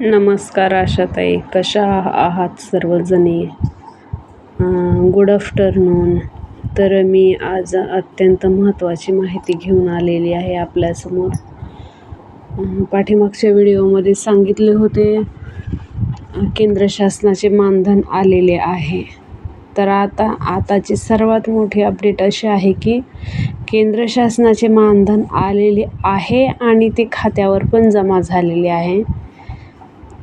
नमस्कार आशाताई कशा आहात सर्वजणी? गुड आफ्टरनून तर मी आज अत्यंत महत्त्वाची माहिती घेऊन आलेली आहे आपल्यासमोर. पाठीमागच्या व्हिडिओमध्ये सांगितले होते केंद्र शासनाचे मानधन आलेले आहे. तर आता आताची सर्वात मोठी अपडेट अशी आहे की केंद्र शासनाचे मानधन आलेले आहे आणि ते खात्यावर पण जमा झालेले आहे.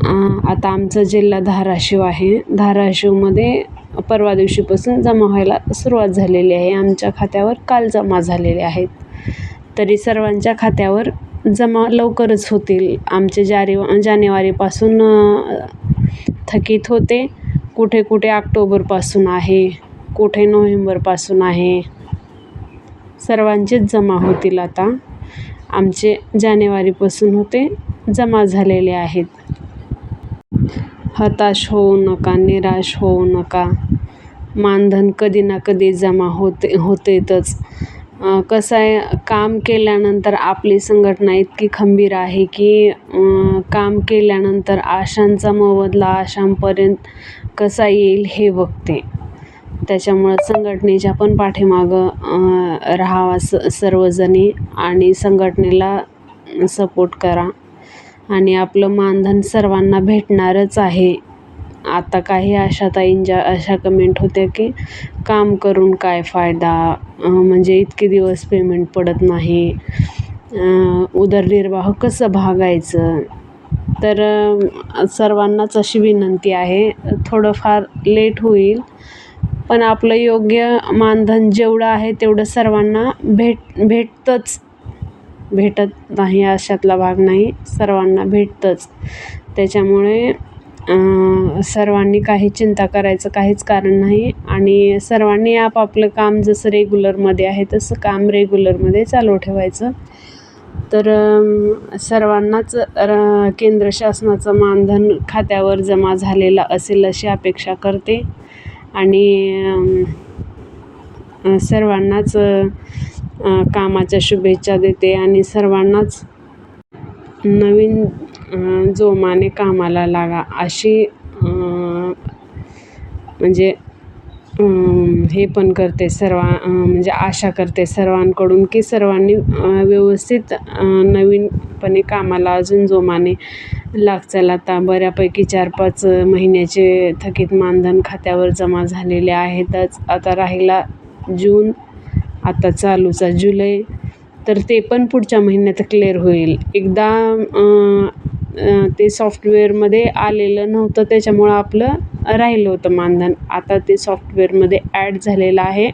आता आमचा जिल्हा धाराशिव आहे. धाराशिवमध्ये परवा दिवशीपासून जमा व्हायला सुरुवात झालेली आहे. आमच्या खात्यावर काल जमा झालेले आहेत. तरी सर्वांच्या खात्यावर जमा लवकरच होतील. आमचे जारी जानेवारीपासून थकीत होते. कुठे कुठे ऑक्टोबरपासून आहे कुठे नोव्हेंबरपासून आहे सर्वांचेच जमा होतील आता. आमचे जानेवारीपासून होते जमा झालेले आहेत. हताश होऊ नका निराश होऊ नका. मानधन कधी ना कधी जमा होते होतेतच. कसं आहे काम केल्यानंतर आपली संघटना इतकी खंबीर आहे की काम केल्यानंतर आशांचा मोबदला आशांपर्यंत कसा येईल हे बघते. त्याच्यामुळं संघटनेच्या पण पाठीमागं राहावा स सर्वजणी आणि संघटनेला सपोर्ट करा. आणि आपलं मानधन सर्वांना भेटणारच आहे. आता काही आशाताईंच्या अशा कमेंट होत्या की काम करून काय फायदा? म्हणजे इतके दिवस पेमेंट पडत नाही. उदरनिर्वाह कसं भागायचं? तर सर्वांनाच अशी विनंती आहे. थोडंफार लेट होईल पण आपलं योग्य मानधन जेवढं आहे तेवढं सर्वांना भेट भेटतंच. भेटत नाही अशातला भाग नाही सर्वांना भेटतंच. त्याच्यामुळे सर्वांनी काही चिंता करायचं काहीच कारण नाही आणि सर्वांनी आपापलं काम जसं रेग्युलरमध्ये आहे तसं काम रेग्युलरमध्ये चालू ठेवायचं. तर सर्वांनाच र केंद्र शासनाचं मानधन खात्यावर जमा झालेला असेल अशी अपेक्षा करते. आणि सर्वांनाच कामाच्या शुभेच्छा देते आणि सर्वांनाच नवीन जोमाने कामाला लागा अशी म्हणजे हे पण करते सर्व म्हणजे आशा करते सर्वांकडून की सर्वांनी व्यवस्थित नवीनपणे कामाला अजून जोमाने लागचाल आता बऱ्यापैकी चार पाच महिन्याचे थकीत मानधन खात्यावर जमा झालेले आहेतच. आता राहिला जून आता चालूचा जुलै तर ते पण पुढच्या महिन्यात क्लिअर होईल. एकदा ते सॉफ्टवेअरमध्ये आलेलं नव्हतं त्याच्यामुळं आपलं राहिलं होतं मानधन. आता ते सॉफ्टवेअरमध्ये ॲड झालेलं आहे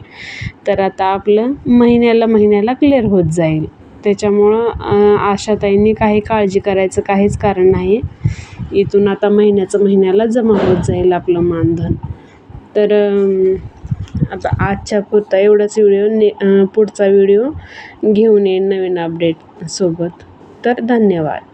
तर आता आपलं महिन्याला महिन्याला क्लिअर होत जाईल. त्याच्यामुळं आशाताईंनी काही काळजी करायचं काहीच कारण नाही. इथून आता महिन्याचं महिन्याला जमा होत जाईल आपलं मानधन. तर आता आजच्या पुरता एवढाच व्हिडिओ ने पुढचा व्हिडिओ घेऊन येईन नवीन अपडेट सोबत. तर धन्यवाद.